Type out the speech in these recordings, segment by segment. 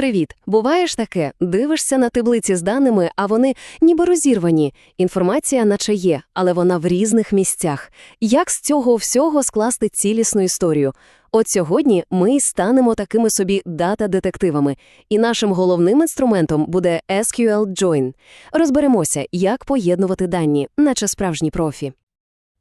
Привіт! Буває ж таке, дивишся на таблиці з даними, а вони ніби розірвані. Інформація наче є, але вона в різних місцях. Як з цього всього скласти цілісну історію? От сьогодні ми й станемо такими собі дата-детективами, і нашим головним інструментом буде SQL Join. Розберемося, як поєднувати дані, наче справжні профі.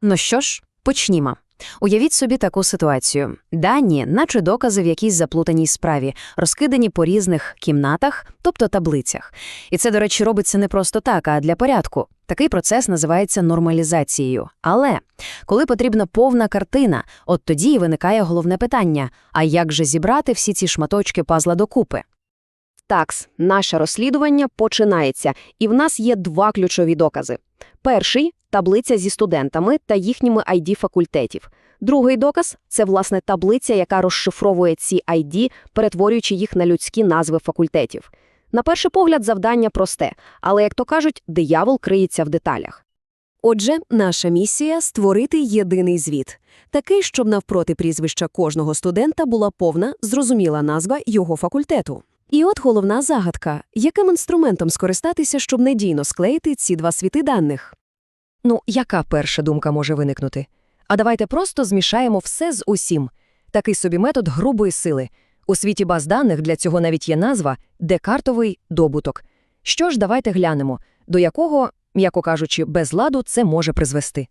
Ну що ж, почнімо. Уявіть собі таку ситуацію. Дані, наче докази в якійсь заплутаній справі, розкидані по різних кімнатах, тобто таблицях. І це, до речі, робиться не просто так, а для порядку. Такий процес називається нормалізацією. Але коли потрібна повна картина, от тоді і виникає головне питання: а як же зібрати всі ці шматочки пазла докупи? Такс, наше розслідування починається, і в нас є два ключові докази. Перший таблиця зі студентами та їхніми ID факультетів. Другий доказ це власне таблиця, яка розшифровує ці ID, перетворюючи їх на людські назви факультетів. На перший погляд, завдання просте, але, як то кажуть, диявол криється в деталях. Отже, наша місія створити єдиний звіт, такий, щоб навпроти прізвища кожного студента була повна, зрозуміла назва його факультету. І от головна загадка яким інструментом скористатися, щоб надійно склеїти ці два світи даних? Ну, яка перша думка може виникнути? А давайте просто змішаємо все з усім. Такий собі метод грубої сили. У світі баз даних для цього навіть є назва декартовий добуток. Що ж, давайте глянемо, до якого, м'яко кажучи, безладу це може призвести.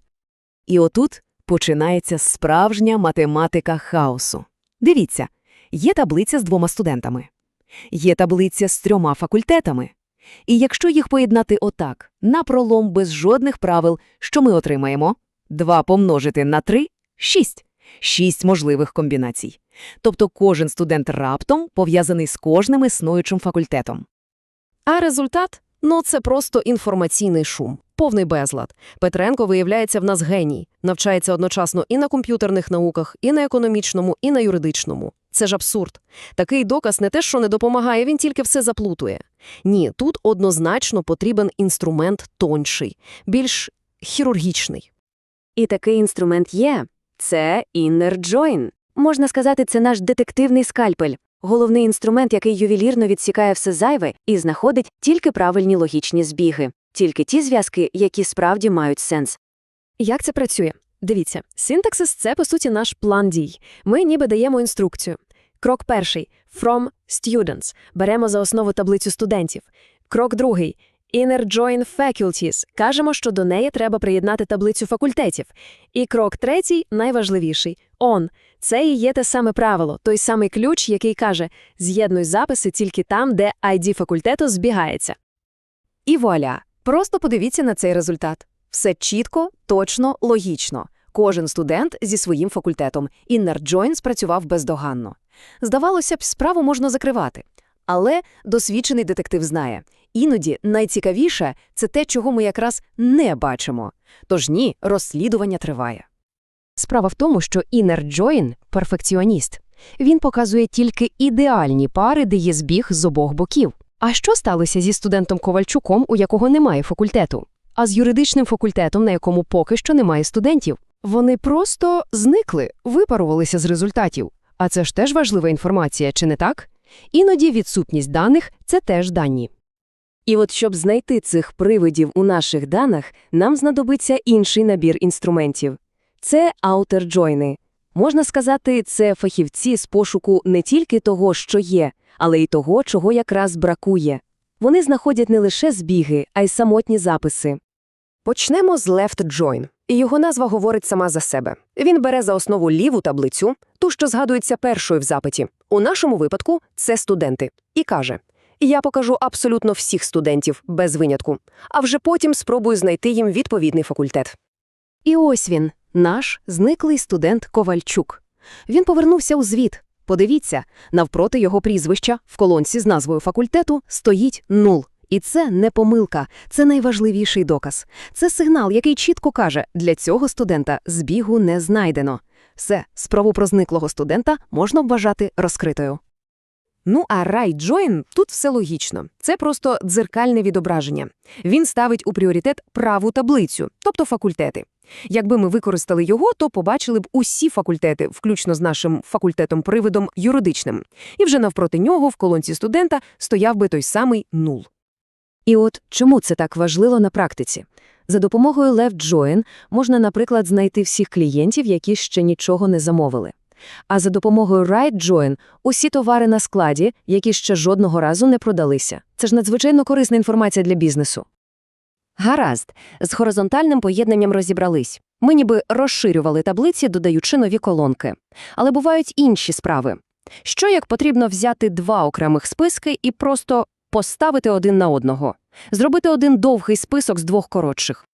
І отут починається справжня математика хаосу. Дивіться, є таблиця з двома студентами, є таблиця з трьома факультетами. І якщо їх поєднати отак, на пролом без жодних правил, що ми отримаємо? 2 помножити на 3 – 6. 6 можливих комбінацій. Тобто кожен студент раптом пов'язаний з кожним існуючим факультетом. А результат? Ну, це просто інформаційний шум, повний безлад. Петренко, виявляється, в нас геній, навчається одночасно і на комп'ютерних науках, і на економічному, і на юридичному. Це ж абсурд. Такий доказ не те, що не допомагає, він тільки все заплутує. Ні, тут однозначно потрібен інструмент тонший, більш хірургічний. І такий інструмент є – це Inner Join. Можна сказати, це наш детективний скальпель. Головний інструмент, який ювелірно відсікає все зайве і знаходить тільки правильні логічні збіги, тільки ті зв'язки, які справді мають сенс. Як це працює? Дивіться, синтаксис – це, по суті, наш план дій. Ми ніби даємо інструкцію. Крок перший – from students. Беремо за основу таблицю студентів. Крок другий – inner join faculties. Кажемо, що до неї треба приєднати таблицю факультетів. І крок третій – найважливіший – on. Це і є те саме правило, той самий ключ, який каже «з'єднуй записи тільки там, де ID факультету збігається». І вуаля! Просто подивіться на цей результат. Все чітко, точно, логічно. Кожен студент зі своїм факультетом. Inner Join спрацював бездоганно. Здавалося б, справу можна закривати. Але досвідчений детектив знає, іноді найцікавіше – це те, чого ми якраз не бачимо. Тож ні, розслідування триває. Справа в тому, що Inner Join – перфекціоніст. Він показує тільки ідеальні пари, де є збіг з обох боків. А що сталося зі студентом Ковальчуком, у якого немає факультету? А з юридичним факультетом, на якому поки що немає студентів? Вони просто зникли, випарувалися з результатів. А це ж теж важлива інформація, чи не так? Іноді відсутність даних – це теж дані. І от щоб знайти цих привидів у наших даних, нам знадобиться інший набір інструментів. Це аутер-джойни. Можна сказати, це фахівці з пошуку не тільки того, що є, але й того, чого якраз бракує. Вони знаходять не лише збіги, а й самотні записи. Почнемо з left join. І його назва говорить сама за себе. Він бере за основу ліву таблицю, ту, що згадується першою в запиті. У нашому випадку це студенти. І каже: Я покажу абсолютно всіх студентів без винятку, а вже потім спробую знайти їм відповідний факультет. І ось він, наш зниклий студент Ковальчук. Він повернувся у звіт. Подивіться, навпроти його прізвища в колонці з назвою факультету стоїть нуль. І це не помилка, це найважливіший доказ. Це сигнал, який чітко каже, для цього студента збігу не знайдено. Все, справу про зниклого студента можна вважати розкритою. Ну а right-join – тут все логічно. Це просто дзеркальне відображення. Він ставить у пріоритет праву таблицю, тобто факультети. Якби ми використали його, то побачили б усі факультети, включно з нашим факультетом-привидом юридичним. І вже навпроти нього в колонці студента стояв би той самий нул. І от чому це так важливо на практиці? За допомогою Left Join можна, наприклад, знайти всіх клієнтів, які ще нічого не замовили. А за допомогою Right Join – усі товари на складі, які ще жодного разу не продалися. Це ж надзвичайно корисна інформація для бізнесу. Гаразд, з горизонтальним поєднанням розібрались. Ми ніби розширювали таблиці, додаючи нові колонки. Але бувають інші справи. Що як потрібно взяти два окремих списки і просто поставити один на одного? Зробити один довгий список з двох коротших.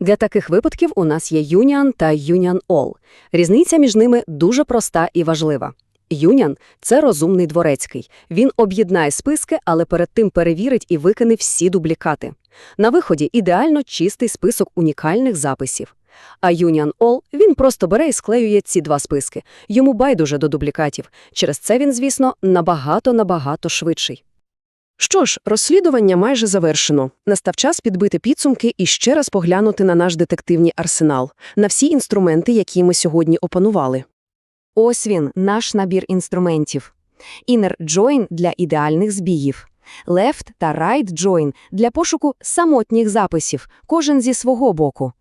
Для таких випадків у нас є Union та Union All. Різниця між ними дуже проста і важлива. Union – це розумний дворецький. Він об'єднає списки, але перед тим перевірить і викине всі дублікати. На виході ідеально чистий список унікальних записів. А Union All – він просто бере і склеює ці два списки. Йому байдуже до дублікатів. Через це він, звісно, набагато-набагато швидший. Що ж, розслідування майже завершено. Настав час підбити підсумки і ще раз поглянути на наш детективний арсенал, на всі інструменти, які ми сьогодні опанували. Ось він, наш набір інструментів. Inner Join для ідеальних збігів. Left та Right Join для пошуку самотніх записів, кожен зі свого боку.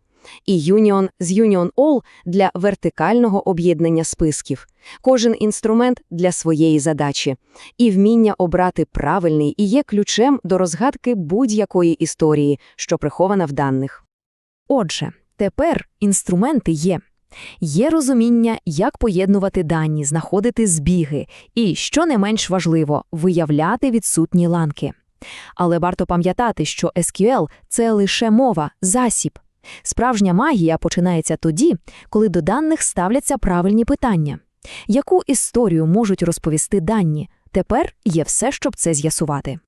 І Union з Union All для вертикального об'єднання списків. Кожен інструмент для своєї задачі. І вміння обрати правильний і є ключем до розгадки будь-якої історії, що прихована в даних. Отже, тепер інструменти є. Є розуміння, як поєднувати дані, знаходити збіги і, що не менш важливо, виявляти відсутні ланки. Але варто пам'ятати, що SQL – це лише мова, засіб. Справжня магія починається тоді, коли до даних ставляться правильні питання. Яку історію можуть розповісти дані? Тепер є все, щоб це з'ясувати.